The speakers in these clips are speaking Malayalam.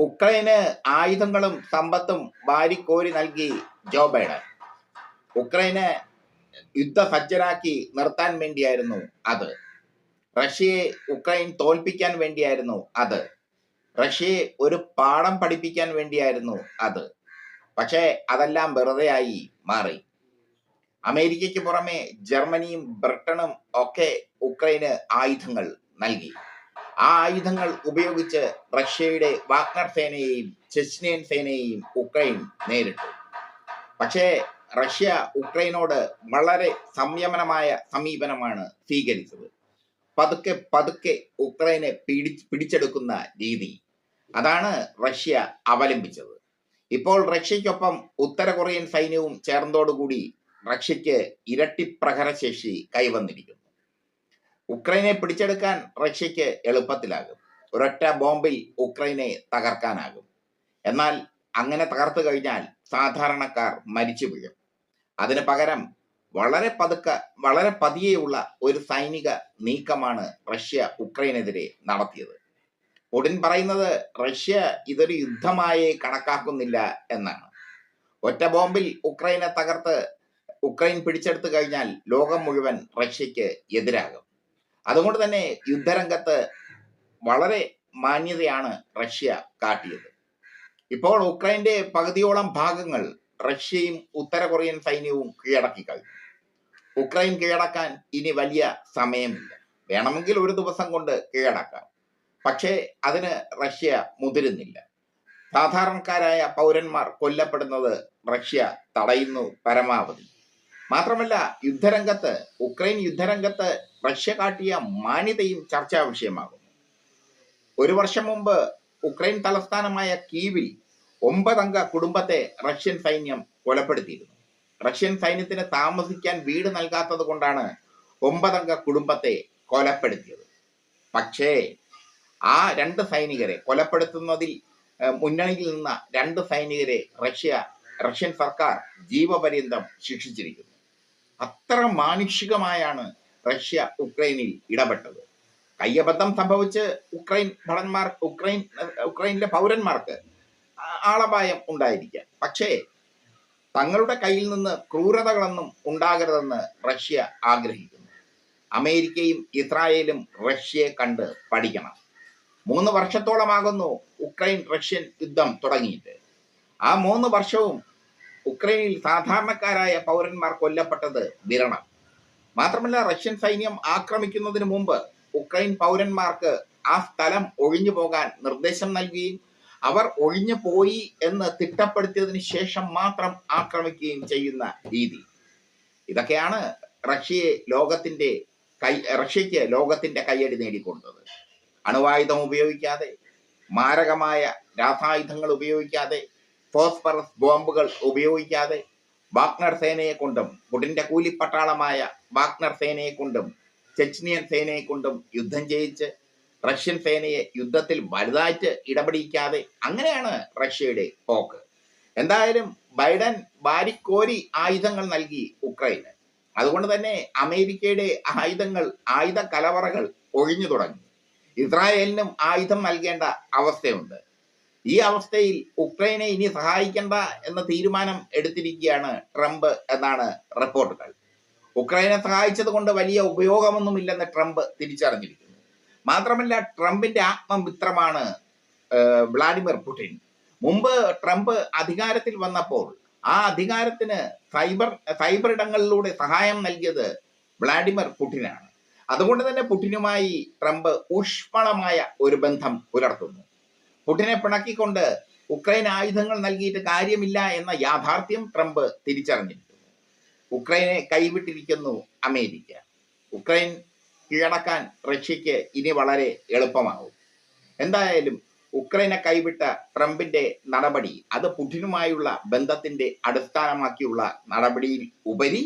ഉക്രൈന് ആയുധങ്ങളും സമ്പത്തും വാരിക്കോരി നൽകി ജോ ബൈഡൻ. ഉക്രൈനെ യുദ്ധസജ്ജരാക്കി നിർത്താൻ വേണ്ടിയായിരുന്നു അത്. റഷ്യയെ ഉക്രൈൻ തോൽപ്പിക്കാൻ വേണ്ടിയായിരുന്നു അത്. റഷ്യയെ ഒരു പാഠം പഠിപ്പിക്കാൻ വേണ്ടിയായിരുന്നു അത്. പക്ഷേ അതെല്ലാം വെറുതെയായി മാറി. അമേരിക്കയ്ക്ക് പുറമെ ജർമ്മനിയും ബ്രിട്ടനും ഒക്കെ ഉക്രൈന് ആയുധങ്ങൾ നൽകി. ആ ആയുധങ്ങൾ ഉപയോഗിച്ച് റഷ്യയുടെ വാഗ്നർ സേനയെയും ചെച്നിയൻ സേനയെയും ഉക്രൈൻ നേരിട്ടു. പക്ഷേ റഷ്യ ഉക്രൈനോട് വളരെ സംയമനമായ സമീപനമാണ് സ്വീകരിച്ചത്. പതുക്കെ പതുക്കെ ഉക്രൈനെ പിടി പിടിച്ചെടുക്കുന്ന രീതി. അതാണ് റഷ്യ അവലംബിച്ചത്. ഇപ്പോൾ റഷ്യയ്ക്കൊപ്പം ഉത്തര കൊറിയൻ സൈന്യവും ചേർന്നതോടുകൂടി റഷ്യക്ക് ഇരട്ടി പ്രഹരശേഷി കൈവന്നിരിക്കുന്നു. ഉക്രൈനെ പിടിച്ചെടുക്കാൻ റഷ്യക്ക് എളുപ്പത്തിലാകും. ഒരൊറ്റ ബോംബിൽ ഉക്രൈനെ തകർക്കാനാകും. എന്നാൽ അങ്ങനെ തകർത്തു കഴിഞ്ഞാൽ സാധാരണക്കാർ മരിച്ചു വീഴും. അതിന് പകരം വളരെ പതുക്ക വളരെ പതിയെയുള്ള ഒരു സൈനിക നീക്കമാണ് റഷ്യ ഉക്രൈനെതിരെ നടത്തിയത്. പുടിൻ പറയുന്നത് റഷ്യ ഇതൊരു യുദ്ധമായി കണക്കാക്കുന്നില്ല എന്നാണ്. ഒറ്റ ബോംബിൽ ഉക്രൈനെ തകർത്ത് ഉക്രൈൻ പിടിച്ചെടുത്തു കഴിഞ്ഞാൽ ലോകം മുഴുവൻ റഷ്യക്ക് എതിരാകും. അതുകൊണ്ട് തന്നെ യുദ്ധരംഗത്ത് വളരെ മാന്യതയാണ് റഷ്യ കാട്ടിയത്. ഇപ്പോൾ ഉക്രൈന്റെ പകുതിയോളം ഭാഗങ്ങൾ റഷ്യയും ഉത്തര കൊറിയൻ സൈന്യവും കീഴടക്കി കഴിഞ്ഞു. ഉക്രൈൻ കീഴടക്കാൻ ഇനി വലിയ സമയമില്ല. വേണമെങ്കിൽ ഒരു ദിവസം കൊണ്ട് കീഴടക്കാം. പക്ഷേ അതിന് റഷ്യ മുതിരുന്നില്ല. സാധാരണക്കാരായ പൗരന്മാർ കൊല്ലപ്പെടുന്നത് റഷ്യ തടയുന്നു പരമാവധി. മാത്രമല്ല യുദ്ധരംഗത്ത് ഉക്രൈൻ യുദ്ധരംഗത്ത് റഷ്യ കാട്ടിയ മാന്യതയും ചർച്ചാ വിഷയമാകും ഒരു വർഷം മുമ്പ് ഉക്രൈൻ തലസ്ഥാനമായ കീവിൽ ഒമ്പതംഗ കുടുംബത്തെ റഷ്യൻ സൈന്യം കൊലപ്പെടുത്തിയിരുന്നു. റഷ്യൻ സൈന്യത്തിന് താമസിക്കാൻ വീട് നൽകാത്തത് കൊണ്ടാണ് ഒമ്പതംഗ കുടുംബത്തെ കൊലപ്പെടുത്തിയത്. പക്ഷേ ആ രണ്ട് സൈനികരെ കൊലപ്പെടുത്തുന്നതിൽ മുന്നണിയിൽ നിന്ന രണ്ട് സൈനികരെ റഷ്യ റഷ്യൻ സർക്കാർ ജീവപര്യന്തം ശിക്ഷിച്ചിരിക്കുന്നു. അത്ര മാനുഷികമായാണ് റഷ്യ ഉക്രൈനിൽ ഇടപെട്ടത്. കയ്യബദ്ധം സംഭവിച്ച് ഉക്രൈൻ ഭടന്മാർ ഉക്രൈൻ ഉക്രൈനിലെ പൗരന്മാർക്ക് ആളപായം ഉണ്ടായിരിക്കാം. പക്ഷേ തങ്ങളുടെ കയ്യിൽ നിന്ന് ക്രൂരതകളൊന്നും ഉണ്ടാകരുതെന്ന് റഷ്യ ആഗ്രഹിക്കുന്നു. അമേരിക്കയും ഇസ്രായേലും റഷ്യയെ കണ്ട് പഠിക്കണം. മൂന്ന് വർഷത്തോളമാകുന്നു ഉക്രൈൻ റഷ്യൻ യുദ്ധം തുടങ്ങിയിട്ട്. ആ മൂന്ന് വർഷവും ഉക്രൈനിൽ സാധാരണക്കാരായ പൗരന്മാർ കൊല്ലപ്പെട്ടത് വിരണം. മാത്രമല്ല റഷ്യൻ സൈന്യം ആക്രമിക്കുന്നതിന് മുമ്പ് ഉക്രൈൻ പൗരന്മാർക്ക് ആ സ്ഥലം ഒഴിഞ്ഞു പോകാൻ നിർദ്ദേശം നൽകുകയും അവർ ഒഴിഞ്ഞു പോയി എന്ന് തിട്ടപ്പെടുത്തിയതിന് ശേഷം മാത്രം ആക്രമിക്കുകയും ചെയ്യുന്ന രീതി. ഇതൊക്കെയാണ് റഷ്യയെ ലോകത്തിന്റെ കൈ റഷ്യക്ക് ലോകത്തിന്റെ കയ്യടി നേടിക്കൊടുത്തത് അണുവായുധം ഉപയോഗിക്കാതെ മാരകമായ രാസായുധങ്ങൾ ഉപയോഗിക്കാതെ ഫോസ്ഫറസ് ബോംബുകൾ ഉപയോഗിക്കാതെ വാഗ്നർ സേനയെ കൊണ്ടും പുടിന്റെ കൂലിപ്പട്ടാളമായ വാഗ്നർ സേനയെ കൊണ്ടും ചെച്നിയൻ സേനയെ കൊണ്ടും യുദ്ധം ചെയ്യിച്ച് റഷ്യൻ സേനയെ യുദ്ധത്തിൽ വലുതായിട്ട് ഇടപെടിക്കാതെ അങ്ങനെയാണ് റഷ്യയുടെ പോക്ക്. എന്തായാലും ബൈഡൻ വാരിക്കോരി ആയുധങ്ങൾ നൽകി ഉക്രൈന്. അതുകൊണ്ട് തന്നെ അമേരിക്കയുടെ ആയുധങ്ങൾ ആയുധ കലവറകൾ ഒഴിഞ്ഞു തുടങ്ങി. ഇസ്രായേലിനും ആയുധം നൽകേണ്ട അവസ്ഥയുണ്ട്. ഈ അവസ്ഥയിൽ ഉക്രൈനെ ഇനി സഹായിക്കേണ്ട എന്ന തീരുമാനം എടുത്തിരിക്കുകയാണ് ട്രംപ് എന്നാണ് റിപ്പോർട്ടുകൾ. ഉക്രൈനെ സഹായിച്ചത് കൊണ്ട് വലിയ ഉപയോഗമൊന്നുമില്ലെന്ന് ട്രംപ് തിരിച്ചറിഞ്ഞിരിക്കുന്നു. മാത്രമല്ല ട്രംപിന്റെ ആത്മമിത്രമാണ് വ്ളാഡിമിർ പുടിൻ. മുമ്പ് ട്രംപ് അധികാരത്തിൽ വന്നപ്പോൾ ആ അധികാരത്തിന് സൈബർ സൈബർ ഇടങ്ങളിലൂടെ സഹായം നൽകിയത് വ്ളാഡിമിർ പുടിനാണ്. അതുകൊണ്ട് തന്നെ പുടിനുമായി ട്രംപ് ഊഷ്മളമായ ഒരു ബന്ധം പുലർത്തുന്നു. പുടിനെ പിണക്കിക്കൊണ്ട് ഉക്രൈൻ ആയുധങ്ങൾ നൽകിയിട്ട് കാര്യമില്ല എന്ന യാഥാർത്ഥ്യം ട്രംപ് തിരിച്ചറിഞ്ഞിരിക്കുന്നു ഉക്രൈനെ കൈവിട്ടിരിക്കുന്നു അമേരിക്ക. ഉക്രൈൻ കീഴടക്കാൻ റഷ്യക്ക് ഇനി വളരെ എളുപ്പമാകും. എന്തായാലും ഉക്രൈനെ കൈവിട്ട ട്രംപിന്റെ നടപടി അത് പുടിനുമായുള്ള ബന്ധത്തിന്റെ അടിസ്ഥാനമാക്കിയുള്ള നടപടിയിൽ ഉപരി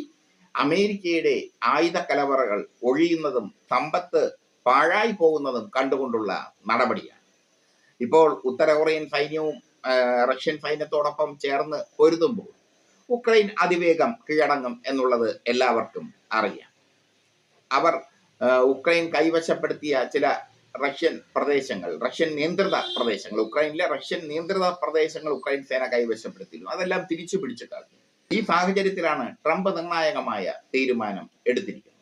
അമേരിക്കയുടെ ആയുധ കലവറകൾ ഒഴിയുന്നതും സമ്പത്ത് പാഴായി പോകുന്നതും കണ്ടുകൊണ്ടുള്ള നടപടിയാണ്. ഇപ്പോൾ ഉത്തര കൊറിയൻ സൈന്യവും റഷ്യൻ സൈന്യത്തോടൊപ്പം ചേർന്ന് പൊരുതുമ്പോൾ ഉക്രൈൻ അതിവേഗം കീഴടങ്ങും എന്നുള്ളത് എല്ലാവർക്കും അറിയാം. അവർ ഉക്രൈൻ കൈവശപ്പെടുത്തിയ ചില റഷ്യൻ പ്രദേശങ്ങൾ റഷ്യൻ നിയന്ത്രിത പ്രദേശങ്ങൾ ഉക്രൈനിലെ റഷ്യൻ നിയന്ത്രിത പ്രദേശങ്ങൾ ഉക്രൈൻ സേന കൈവശപ്പെടുത്തിയിരുന്നു. അതെല്ലാം തിരിച്ചു പിടിച്ചു കളഞ്ഞു. ഈ സാഹചര്യത്തിലാണ് ട്രംപ് നിർണായകമായ തീരുമാനം എടുത്തിരിക്കുന്നത്.